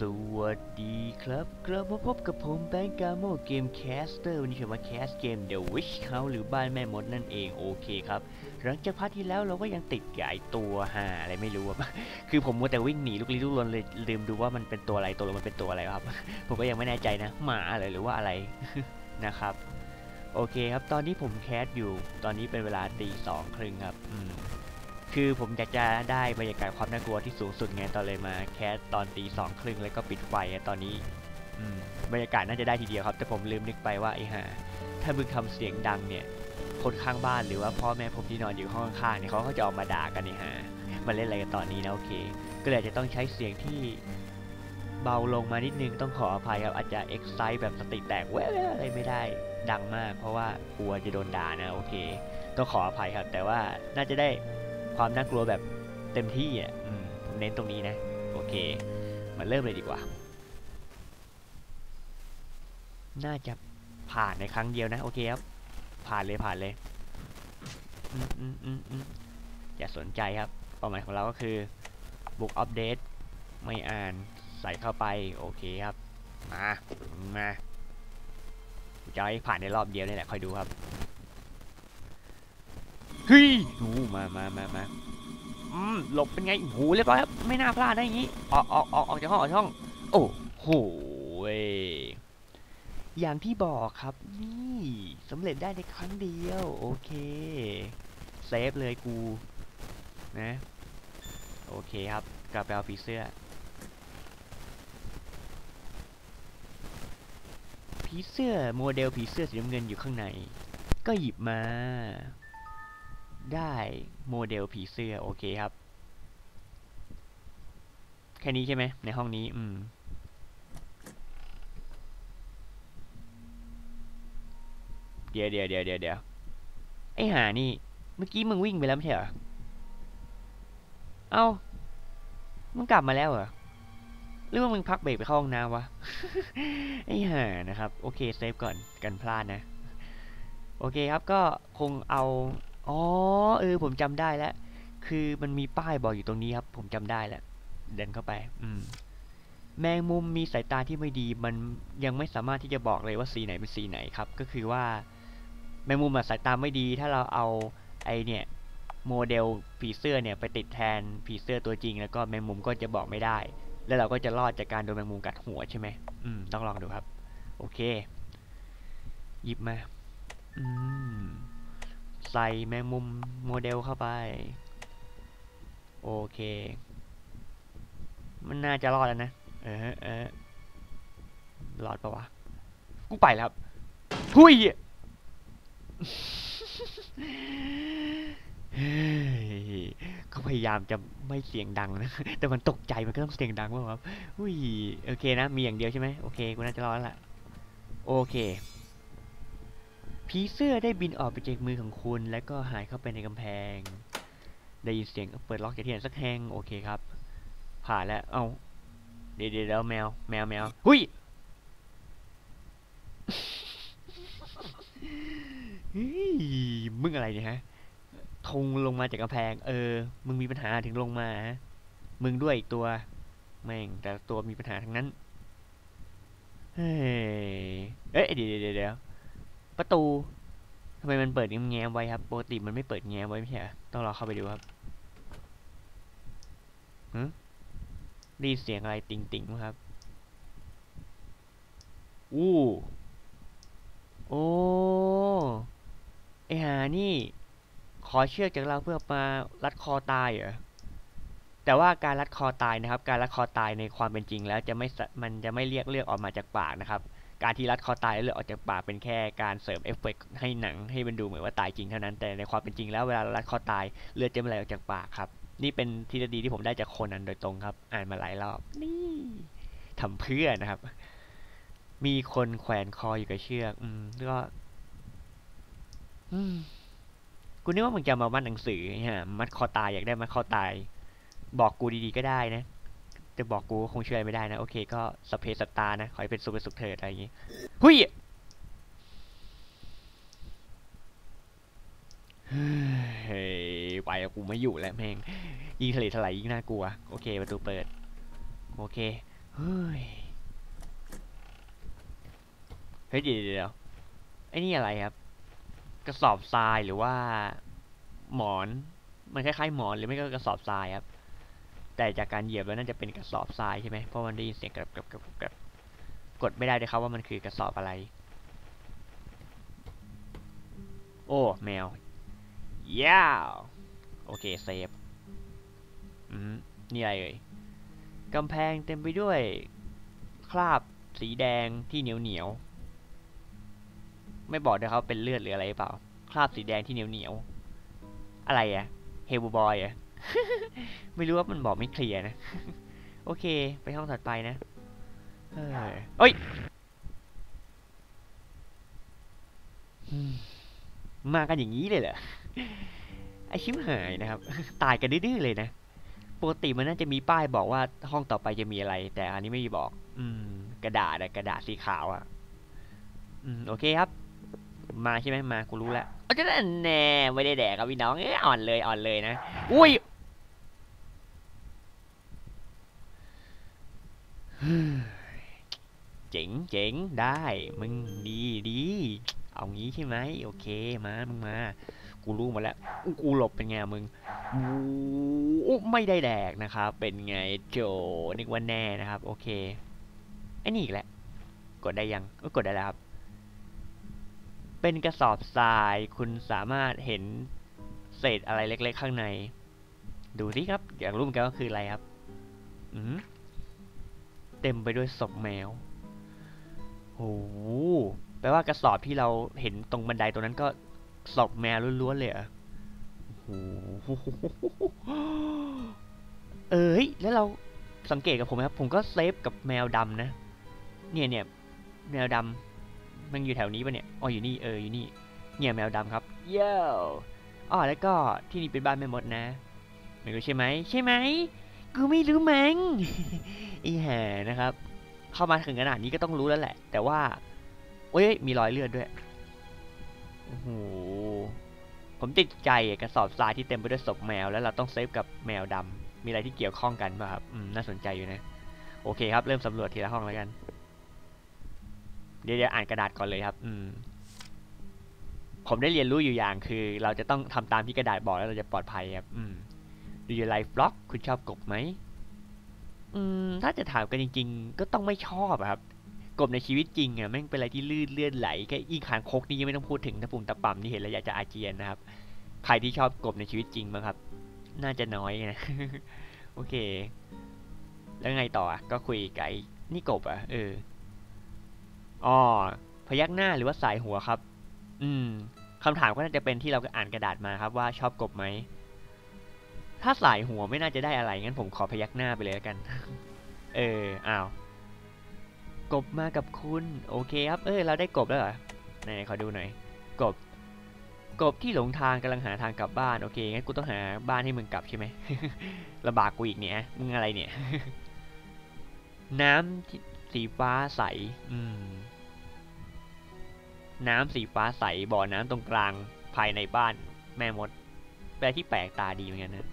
สวัสดีครับกลับมาพบกับผมแบงค์กาโมเกมแคสเตอร์วันนี้ผมมาแคสเกม The Witch House หรือบ้านแม่มดนั่นเองโอเคครับ หลังจากพาร์ทที่แล้วเราก็ยังติดกับไอตัวหาอะไรไม่รู้อะคือผมมัวแต่วิ่งหนีลูกลี้ลูกลนเลยลืมดูว่ามันเป็นตัวอะไรตัวลงมันเป็นตัวอะไรครับ ผมก็ยังไม่แน่ใจนะ หมาอะไรหรือว่าอะไรนะครับ โอเคครับ ตอนนี้ผมแคสอยู่ ตอนนี้เป็นเวลาตีสองครึ่งครับอืม คือผมอยากจะได้บรรยากาศความน่ากลัวที่สูงสุดไงตอนเลยมาแคสตอนตีสองครึ่งแล้วก็ปิดไฟตอนนี้อืมบรรยากาศน่าจะได้ทีเดียวครับ แต่ผมลืมนึกไปว่าไอ้ห่าถ้ามึงทำเสียงดังเนี่ย คนข้างบ้านหรือว่าพ่อแม่ผมที่นอนอยู่ห้องข้างเนี่ยเขาก็จะออกมาด่ากันนี่ฮะมาเล่นอะไรกันตอนนี้นะโอเค ก็เลยจะต้องใช้เสียงที่เบาลงมานิดนึงต้องขออภัยครับอาจจะเอ็กไซแบบสติแตกแว่อะไรไม่ได้ดังมาก เพราะว่ากลัวจะโดนด่านะโอเค ต้องขออภัยครับ แต่ว่าน่าจะได้ ความน่ากลัวแบบเต็มที่อะอืมผมเน้นตรงนี้นะ โอเค มาเริ่มเลยดีกว่า น่าจะผ่านในครั้งเดียวนะ โอเคครับ ผ่านเลยผ่านเลยอืมอืมอืมอืมอย่าสนใจครับเป้าหมายของเราก็คือ บุกอัปเดต ไม่อ่านใส่เข้าไป โอเคครับ มา มาจะให้ผ่านในรอบเดียวนี่แหละ คอยดูครับ เฮ้ยดูมามามามาอืมหลบเป็นไงโอ้โหเรียบร้อยครับไม่น่าพลาดได้อย่างนี้ออกออกออกออกจากห้องออกจากห้อง โอ้โหเว้ยอย่างที่บอกครับนี่สำเร็จได้ในครั้งเดียว โอเคเซฟเลยกูนะโอเคครับกลับไปเอาผีเสื้อผีเสื้อโมเดลผีเสื้อสีน้ำเงินอยู่ข้างใน ก็หยิบมา ได้โมเดลผีเสื้อโอเคครับ แค่นี้ใช่ไหมในห้องนี้ อืม เดี๋ยวเดี๋ยวเดี๋ยวเดี๋ยวเดี๋ยวไอหานี่ เมื่อกี้มึงวิ่งไปแล้วไม่ใช่เหรอ เอ้า มึงกลับมาแล้วเหรอหรือว่ามึงพักเบรกไปเข้าห้องน้ำวะ ไอ้ห่านะครับ โอเคเซฟก่อนกันพลาดนะ โอเคครับก็คงเอา อ๋อ เออ ผมจำได้แล้ว คือมันมีป้ายบอกอยู่ตรงนี้ครับ ผมจำได้แล้ว เดินเข้าไป อืม แมงมุมมีสายตาที่ไม่ดี มันยังไม่สามารถที่จะบอกเลยว่าสีไหนเป็นสีไหนครับ ก็คือว่า แมงมุมสายตาไม่ดี ถ้าเราเอาไอเนี่ย โมเดลผีเสื้อเนี่ยไปติดแทนผีเสื้อตัวจริง แล้วก็แมงมุมก็จะบอกไม่ได้ แล้วเราก็จะรอดจากการโดนแมงมุมกัดหัวใช่ไหมอืม ต้องลองดูครับ โอเค หยิบมา อืม ใส่แมงมุมโมเดลเข้าไป โอเค มันน่าจะรอดแล้วนะ เออเออรอดปะวะ กูไปแล้วครับหุยเฮ้ยก็พยายามจะไม่เสียงดังนะ แต่มันตกใจมันก็ต้องเสียงดังป่ะครับหุยโอเคนะ มีอย่างเดียวใช่ไหมโอเค กูน่าจะรอดแล้วล่ะ โอเค ผีเสื้อได้บินออกไปจากมือของคุณ แล้วก็หายเข้าไปในกำแพง ได้ยินเสียงเปิดล็อกจากที่ไหนสักแห่งโอเคครับ ผ่านแล้วเอาเดี๋ยวเดี๋ยวแมวแมวแมวหุยเฮ้ยมึงอะไรเนี่ยฮะทงลงมาจากกำแพง เออ มึงมีปัญหาถึงลงมาฮะมึงด้วยอีกตัว แม่งแต่ตัวมีปัญหาทั้งนั้น เฮ้ยเอ๊ะเดี๋ยวเดี๋ยวเดี๋ยว ประตูทำไมมันเปิดแง้มไว้ครับปกติมันไม่เปิดแง้มไว้ไม่ใช่เหรอต้องรอเข้าไปดูครับฮึได้เสียงอะไรติ่งติ่งครับอู้โอ้ไอหานี่ ขอเชือกจากเราเพื่อมารัดคอตายเหรอแต่ว่าการรัดคอตายนะครับ การรัดคอตายในความเป็นจริงแล้วจะไม่สะมันจะไม่เรียกเลือดออกมาจากปากนะครับ การที่รัดคอตายแล้วเลือดออกจากปากเป็นแค่การเสริมเอฟเฟกต์ให้หนังให้มันดูเหมือนว่าตายจริงเท่านั้นแต่ในความเป็นจริงแล้วเวลารัดคอตายเลือดจะไม่ไหลออกจากปากครับ นี่เป็นทฤษฎีที่ผมได้จากโคนันโดยตรงครับ อ่านมาหลายรอบนี่ทำเพื่อนะครับ มีคนแขวนคออยู่กับเชือก อืมก็อืมกูนึกว่ามึงจะมามัดหนังสือฮะมัดคอตายอยากได้มัดคอตาย บอกกูดีๆก็ได้นะ แต่บอกกูคงเชื่อไม่ได้นะ โอเคก็สพเพสตตานะ ขอให้เป็นสุขเป็นสุขเถิดอะไรอย่างงี้หุยเฮ้ยไปกูไม่อยู่แล้วแม่งยิ่งทะเลถลายยิ่งน่ากลัว โอเคประตูเปิด โอเคเฮ้ยเฮ้ยเดี๋ยวเดี๋ยวไอ้นี่อะไรครับ กระสอบทรายหรือว่า หมอน มันคล้ายๆหมอนหรือไม่ก็กระสอบทรายครับ แต่จากการเหยียบแล้วน่าจะเป็นกระสอบทรายใช่ไหมเพราะมันได้ยินเสียงกระกระกระกระกดไม่ได้เลยครับว่ามันคือกระสอบอะไร โอ้แมวย้าว โอเคเซฟอืมนี่อะไรเอ่ยกำแพงเต็มไปด้วย คราบสีแดงที่เหนียวเหนียว ไม่บอกด้วยเขาเป็นเลือดหรืออะไรเปล่า คราบสีแดงที่เหนียวเหนียว อะไรอะเฮลบอยอะ ไม่รู้ว่ามันบอกไม่เคลียร์นะ โอเค ไปห้องถัดไปนะเฮ้ยเอ้ยอืมมากันอย่างนี้เลยเหรอ ไอชิมหายนะครับ ตายกันดื้อๆเลยนะ ปกติมันน่าจะมีป้ายบอกว่าห้องต่อไปจะมีอะไร แต่อันนี้ไม่มีบอก อืม กระดาษอะกระดาษสีขาวอะอืม โอเคครับมาใช่ไหมมากูรู้แล้วโอ้จะแน่ไม่ได้แดกครับพี่น้องเอ้ยอ่อนเลยอ่อนเลยนะ อุ้ย เจ๋งเจ๋งได้ มึงดีดีเอางี้ใช่ไหมโอเคมามึงมา กูรู้มาแล้ว กูหลบเป็นไงมึงอู้ไม่ได้แดกนะครับ เป็นไงโจนึกว่าแน่นะครับ โอเคไอ้นี่อีกแหละ กดได้ยังก็กดได้แล้วครับ เป็นกระสอบทรายคุณสามารถเห็นเศษอะไรเล็ก ๆ ข้างใน ดูสิครับ อย่ากรู้เหมือนกันว่าคืออะไรครับ อืมเต็มไปด้วยศพแมว โอ้โหแปลว่ากระสอบที่เราเห็นตรงบันไดตรงนั้นก็ศพแมวล้วนๆเลยเหรอโอ้โหเอ้ยแล้วเราสังเกตกับผมไหมครับ ผมก็เซฟกับแมวดำนะ เนี่ยเนี่ยแมวดำมันอยู่แถวนี้ปะเนี่ยอ๋ออยู่นี่เอออยู่นี่ เนี่ยแมวดำครับ เย้อ๋อแล้วก็ที่นี่เป็นบ้านแม่มดนะ ไม่รู้ใช่ไหมใช่ไหมกูไม่รู้มังอีแห่นะครับ เข้ามาถึงขนาดนี้ก็ต้องรู้แล้วแหละ แต่ว่าโอ้ยมีรอยเลือดด้วยโอ้โหผมติดใจกระสอบทรายที่เต็มไปด้วยศพแมว แล้วเราต้องเซฟกับแมวดำมีอะไรที่เกี่ยวข้องกันป่ะครับอืมน่าสนใจอยู่นะ โอเคครับ เริ่มสำรวจทีละห้องแล้วกัน เดี๋ยวอ่านกระดาษก่อนเลยครับ อืม ผมได้เรียนรู้อยู่อย่างคือ เราจะต้องทำตามที่กระดาษบอกแล้วเราจะปลอดภัยครับ อืมดูยูไลฟ์บล็อก คุณชอบกบไหม อืมถ้าจะถามกันจริง ๆ ก็ต้องไม่ชอบอะครับกบในชีวิตจริงอะแม่งเป็นอะไรที่ลื่นเลื่อนไหลแค่อีขานคกนี่ยังไม่ต้องพูดถึงตะปุ่มตะป่ำนี่เห็นแล้วอยากจะอาเจียนนะครับ ใครที่ชอบกบในชีวิตจริงบ้งครับ น่าจะน้อยนะโอเค แล้วไงต่อก็คุยกับไอ้นี่กบอะเอออ๋อพยักหน้าหรือว่าสายหัวครับ อืมคำถามก็น่าจะเป็นที่เราอ่านกระดาษมาครับว่าชอบกบไหม ถ้าสายหัวไม่น่าจะได้อะไรงั้นผมขอพยักหน้าไปเลยแล้วกัน เอออ้าวกบมากับคุณโอเคครับเออเราได้กบแล้วเหรอไหนขอดูหน่อยกบกบที่หลงทางกำลังหาทางกลับบ้านโอเคงั้นกูต้องหาบ้านให้มึงกลับใช่ไหมลำบากกูอีกเนี่ยมึงอะไรเนี่ย น้ำที่สีฟ้าใส อืม น้ำสีฟ้าใสบ่อน้ำตรงกลางภายในบ้านแม่มดแปลที่แปลกตาดีเหมือนกันนะ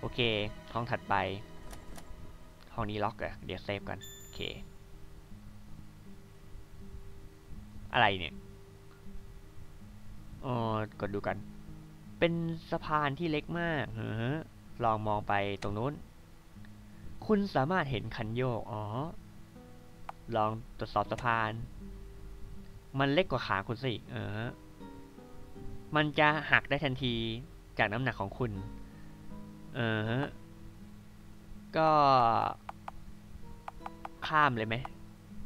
โอเค ห้องถัดไป ห้องนี้ล็อกอะเดี๋ยวเซฟก่อนโอเค อะไรเนี่ยอ๋อกดดูกัน เป็นสะพานที่เล็กมากเออลองมองไปตรงนู้น คุณสามารถเห็นคันโยก อ๋อ ลองตรวจสอบสะพาน มันเล็กกว่าขาคุณสิเออมันจะหักได้ทันทีจากน้ำหนักของคุณ ออฮะ ก็ข้ามเลยไหม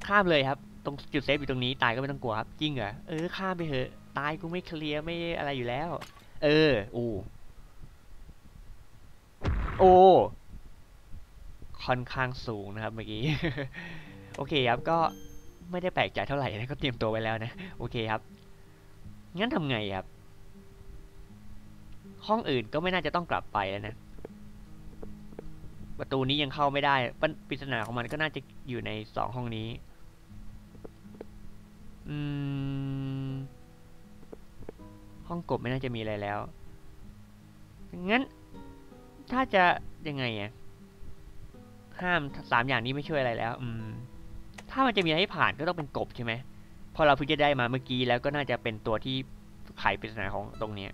ข้ามเลยครับ ตรงจุดเซฟอยู่ตรงนี้ตายก็ไม่ต้องกลัวครับ จริงเหรอ เออ ข้ามไปเถอะ ตายกูไม่เคลียร์ไม่อะไรอยู่แล้ว เออ อูโอ้ ค่อนข้างสูงนะครับเมื่อกี้ โอเคครับ ก็ไม่ได้แปลกใจเท่าไหร่นะ ก็เตรียมตัวไว้แล้วนะ โอเคครับ งั้นทำไงครับ ห้องอื่นก็ไม่น่าจะต้องกลับไปแล้วนะ ประตูนี้ยังเข้าไม่ได้ปปริศนาของมันก็น่าจะอยู่ในสองห้องนี้ อืม ห้องกบไม่น่าจะมีอะไรแล้วงั้น ถ้าจะยังไงอะห้ามสามอย่างนี้ไม่ช่วยอะไรแล้ว อืม ถ้ามันจะมีอะไรให้ผ่านก็ต้องเป็นกบใช่ไหมพราะเราเพิ่งจะได้มาเมื่อกี้แล้วก็น่าจะเป็นตัวที่ไขปริศนาของตรงเนี้ย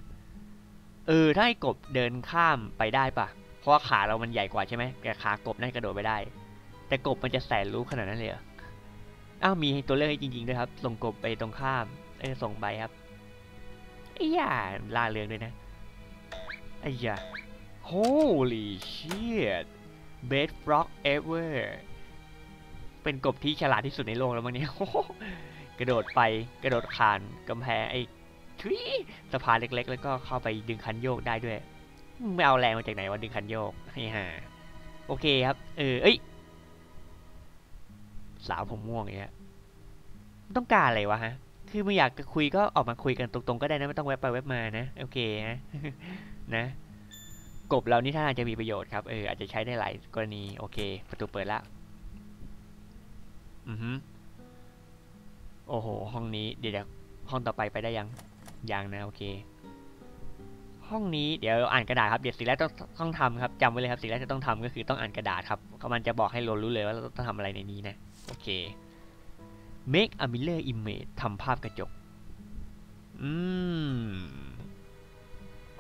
เออถ้าให้กบเดินข้ามไปได้ปะ เพราะว่าขาเรามันใหญ่กว่าใช่ไหมแต่ขากบน่าจะกระโดดไปได้ แต่กบมันจะแสนรู้ขนาดนั้นเลยเหรออ้าวมีตัวเลือกให้จริงๆด้วยครับ ส่งกบไปตรงข้ามเออส่งไปครับไอ้ย่าล่าเรืองด้วยนะไอ้ย่า holy shit best frog ever เป็นกบที่ฉลาดที่สุดในโลกแล้วมั้งเนี่ยกระโดดไปกระโดดขานกำแพงไอ้ทุยสะพานเล็กๆ แล้วก็เข้าไปดึงคันโยกได้ด้วย ไม่เอาแรงมาจากไหนวะดึงคันโยกให้ห่าโอเคครับ เออเอ้ย สาวผมม่วงเงี้ยต้องการอะไรวะฮะ คือไม่อยากจะคุยก็ออกมาคุยกันตรงๆก็ได้นะไม่ต้องแวบไปแวบมานะ โอเคนะนะ กบเรานี่ถ้าจะมีประโยชน์ครับ เอออาจจะใช้ได้หลายกรณี โอเค ประตูเปิดแล้วอือฮึโอ้โห ห้องนี้ เดี๋ยวห้องต่อไปไปได้ยัง ยังนะ โอเค ห้องนี้เดี๋ยวอ่านกระดาษครับเดี๋ยวสิ่งแรกต้องต้องทำครับจำไว้เลยครับสิ่งแรกที่ต้องทำก็คือต้องอ่านกระดาษครับมันจะบอกให้เรารู้เลยว่าเราต้องทำอะไรในนี้นะโอเค make a mirror image ทำภาพกระจกอืม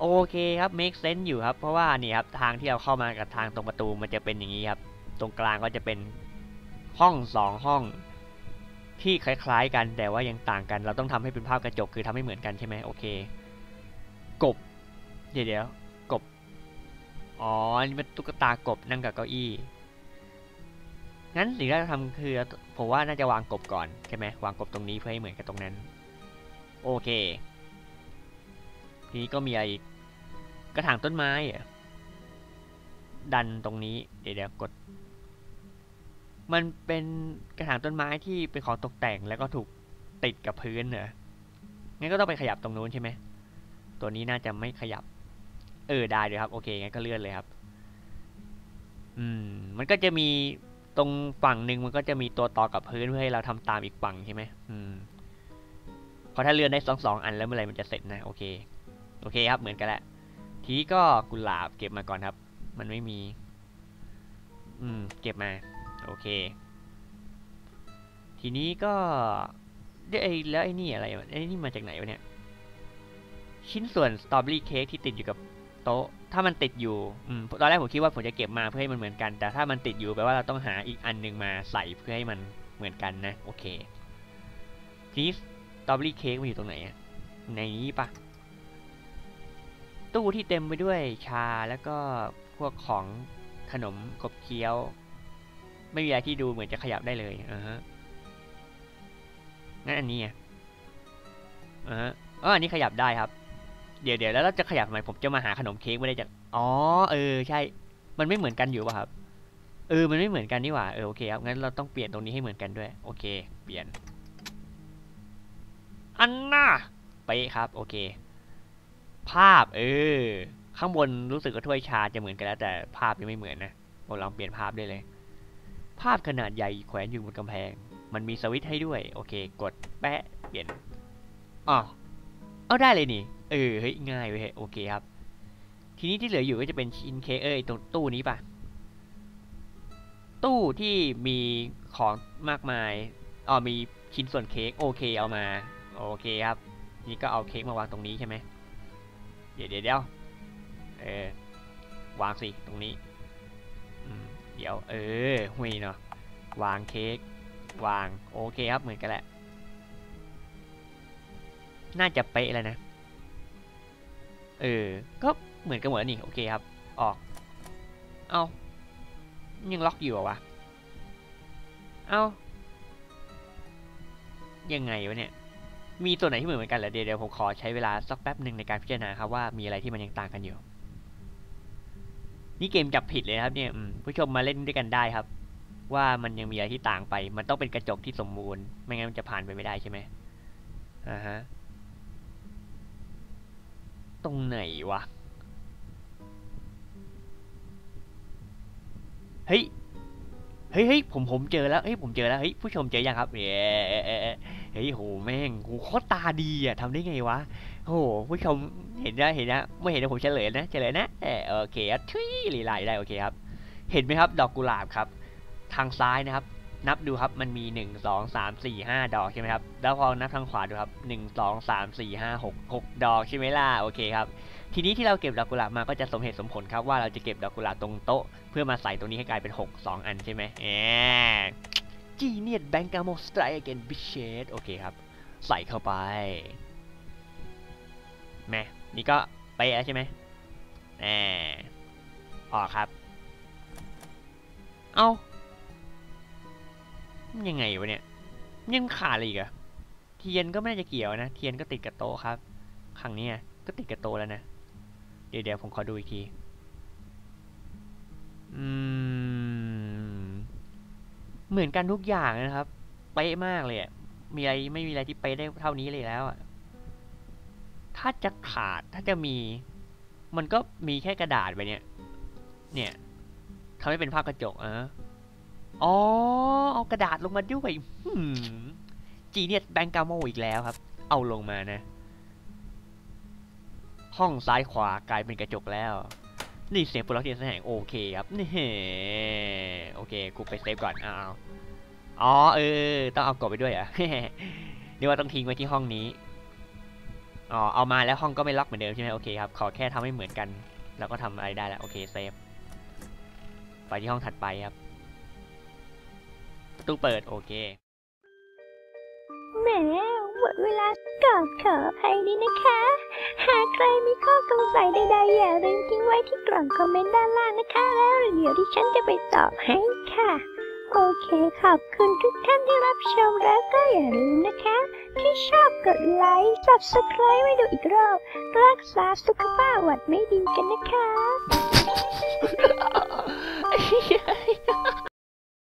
โอเคครับ make sense อยู่ครับ เพราะว่านี่ครับทางที่เราเข้ามากับทางตรงประตูมันจะเป็นอย่างนี้ครับ ตรงกลางก็จะเป็นห้องสองห้องที่คล้ายๆกันแต่ว่ายังต่างกัน เราต้องทำให้เป็นภาพกระจกคือทำให้เหมือนกันใช่ไหมโอเค กบ เดี๋ยวเดี๋ยวกบ อ๋อ นี่เป็นตุ๊กตากบนั่งกับเก้าอี้ งั้นสิ่งที่เราทำคือผมว่าน่าจะวางกบก่อนใช่ไหมวางกบตรงนี้เพื่อให้เหมือนกับตรงนั้น โอเค ทีนี้ก็มีอะไรอีกกระถางต้นไม้ดันตรงนี้ เดี๋ยวเดี๋ยวกด มันเป็นกระถางต้นไม้ที่เป็นของตกแต่งแล้วก็ถูกติดกับพื้นเหรองั้นก็ต้องไปขยับตรงนู้นใช่ไหมตัวนี้น่าจะไม่ขยับ เออได้เลยครับโอเคงั้นก็เลื่อนเลยครับ อืม มันก็จะมีตรงฝั่งหนึ่งมันก็จะมีตัวต่อกับพื้นเพื่อให้เราทำตามอีกฝั่งใช่ไหมอืมพอถ้าเลื่อนได้สองสองอันแล้วเมื่อไหร่มันจะเสร็จนะโอเค โอเคครับเหมือนกันแหละทีก็กุหลาบเก็บมาก่อนครับ มันไม่มี อืม เก็บมา โอเค ทีนี้ก็เดี๋ยวไอ้แล้วไอ้นี่อะไรไอ้นี่มาจากไหนวะเนี่ย ชิ้นส่วนสตรอเบอรี่เค้กที่ติดอยู่กับ โต๊ะ ถ้ามันติดอยู่อตอนแรกผมคิดว่าผมจะเก็บมาเพื่อให้มันเหมือนกัน แต่ถ้ามันติดอยู่แปลว่าเราต้องหาอีกอันหนึ่งมาใส่เพื่อให้มันเหมือนกันนะ โอเคทีนี้สตอเบอรี่เค้กมันอยู่ตรงไหนอะในนี้ปะตู้ที่เต็มไปด้วยชาแล้วก็พวกของขนมกบเคี้ยว ไม่มีอะไรที่ดูเหมือนจะขยับได้เลยอ่าฮะงั้นอันนี้อะอ่าฮะเอออันนี้ขยับได้ครับ เดี๋ยวเดี๋ยวแล้วเราจะขยับทำไมผมจะมาหาขนมเค้กไม่ได้จากอ๋อเออใช่ มันไม่เหมือนกันอยู่ป่ะครับเออมันไม่เหมือนกันนี่หว่าเออโอเคครับงั้นเราต้องเปลี่ยนตรงนี้ให้เหมือนกันด้วยโอเค เปลี่ยน อันน่ะไปครับ โอเค ภาพ เออ ข้างบนรู้สึกว่าถ้วยชาจะเหมือนกันแล้ว แต่ภาพยังไม่เหมือนนะผมลองเปลี่ยนภาพได้เลย ภาพขนาดใหญ่แขวนอยู่บนกำแพง มันมีสวิตช์ให้ด้วย โอเค กดแปะเปลี่ยนอ๋อเอาได้เลยนี่ เออเฮ้ยง่ายเว้ยโอเคครับ ทีนี้ที่เหลืออยู่ก็จะเป็นชิ้นเค้กเอ้ยตรงตู้นี้ปะตู้ที่มีของมากมายอ๋อมีชิ้นส่วนเค้กโอเคเอามา โอเคครับ นี่ก็เอาเค้กมาวางตรงนี้ใช่ไหมเดี๋ยวเดี๋ยวเออวางสิตรงนี้เดี๋ยว เออหุยเนาะวางเค้กวางโอเคครับเหมือนกันแหละ น่าจะเป๊ะแล้วนะ เออ ก็เหมือนกันหมดนี่โอเคครับ ออก เอายังล็อกอยู่เหรอวะ เอายังไงวะเนี่ย มีตัวไหนที่เหมือนกันเหรอเดี๋ยวเดี๋ยวผมขอใช้เวลาสักแป๊บหนึ่งในการพิจารณาครับว่ามีอะไรที่มันยังต่างกันอยู่ นี่เกมจับผิดเลยครับเนี่ยผู้ชมมาเล่นด้วยกันได้ครับ ว่ามันยังมีอะไรที่ต่างไป มันต้องเป็นกระจกที่สมบูรณ์ ไม่งั้นมันจะผ่านไปไม่ได้ใช่ไหมอ่าฮะ ตรงไหนวะ เฮ้ย เฮ้ยเฮ้ยผมผมเจอแล้วเฮ้ยผมเจอแล้วเฮ้ยผู้ชมเจอยังครับเย้เฮ้ยโหแม่งโหโคตรตาดีอะทำได้ไงวะโหผู้ชมเห็นนะเห็นนะไม่เห็นนะผมเฉลยนะเฉลยนะเออโอเคทุยลีลายได้โอเคครับ เห็นไหมครับ ดอกกุหลาบครับ ทางซ้ายนะครับ นับดูครับมันมี 1 2 3 4 5 ดอกใช่ไหมครับ แล้วพอนับทางขวาดูครับ 1 2 3 4 5 6 6 ดอกใช่ไหมล่ะ โอเคครับ ทีนี้ที่เราเก็บดอกกุหลาบมาก็จะสมเหตุสมผลครับว่าเราจะเก็บดอกกุหลาบตรงโต๊ะ เพื่อมาใส่ตรงนี้ให้กลายเป็น 6 2 อันใช่ไหมแอบจีเนียดแบงกาโมสไตร์เกนบิชเชตโอเคครับ ใส่เข้าไปแม่นี่ก็ไปแล้วใช่ไหมแหมออกครับ เอามัน ยังไงวะเนี่ยยังขาดอะไรอีกอะเทียนก็ไม่น่าจะเกี่ยวนะเทียนก็ติดกับโต๊ะครับครั้งนี้ก็ติดกับโต๊ะแล้วนะเดี๋ยวเดี๋ยวผมขอดูอีกทีอืมเหมือนกันทุกอย่างนะครับ เป๊ะมากเลยอะมีอะไรไม่มีอะไรที่เป๊ะได้เท่านี้เลยแล้วอะถ้าจะขาดถ้าจะมี มันก็มีแค่กระดาษไปเนี่ย เนี่ยทำให้เป็นภาพกระจกอะ อ๋อ เอากระดาษลงมาด้วยจีเนียสแบงกาโมอีกแล้วครับ เอาลงมานะ ห้องซ้ายขวากลายเป็นกระจกแล้ว นี่เสียงปลดล็อกเทียนแสงโอเคครับ นี่โอเค กูไปเซฟก่อนอ้าวอ๋อเออ ต้องเอากบไปด้วยอะนี่ว่าต้องทิ้งไว้ที่ห้องนี้ อ๋อ เอามาแล้วห้องก็ไม่ล็อกเหมือนเดิมใช่ไหมโอเคครับ ขอแค่ทำให้เหมือนกัน แล้วก็ทำอะไรได้แล้ว โอเค เซฟ ไปที่ห้องถัดไปครับ ตูเปิดโอเคแหมหมดเวลาก่อนขออภัยด้วยนะคะ หากใครมีข้อสงสัยใดๆอย่าลืมทิ้งไว้ที่กล่องคอมเมนต์ด้านล่างนะคะ แล้วเดี๋ยวที่ฉันจะไปตอบให้ค่ะ โอเคขอบคุณทุกท่านที่รับชมแล้วก็อย่าลืมนะคะ ที่ชอบกดไลค์ subscribe ไว้ดูอีกรอบ รักษาสุขภาพหวัดไม่ดีกันนะคะไอ้เหี้ย